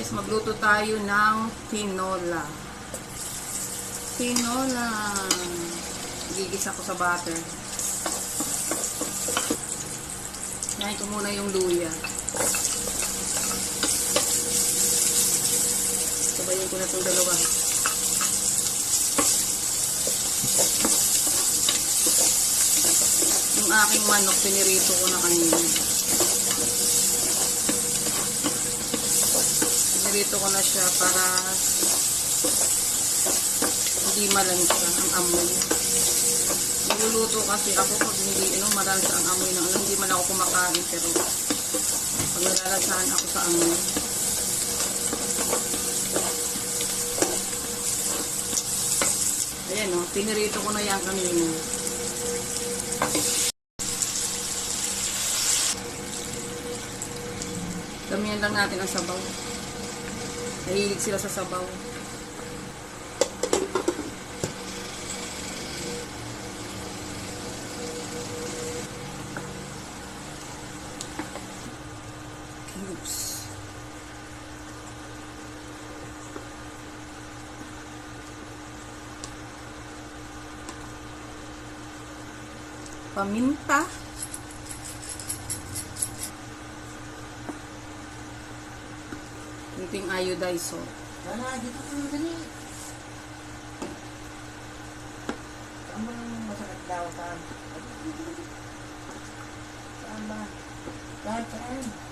Guys, magluto tayo ng tinola. Tinola. Gigisa ko sa butter. Ngayon ko muna yung luya. Sabayin ko na itong dalawa. Yung aking manok, pinirito ko na kanina. Pinirito ko na siya para hindi malansa ang amoy. Niluluto kasi ako pag hindi ano, malansa ang amoy ng ano, hindi man ako kumakain pero pag nalalasahan ako sa amoy. Ayan o, pinirito ko na yan kanina. Damihan lang natin ang sabaw. Nahilig sila sa sabaw. Cubes. Paminta. Ito yung iodized salt. Wala, dito ka dali. Saan ba yung masakit daw? Saan? Saan ba? Saan, saan?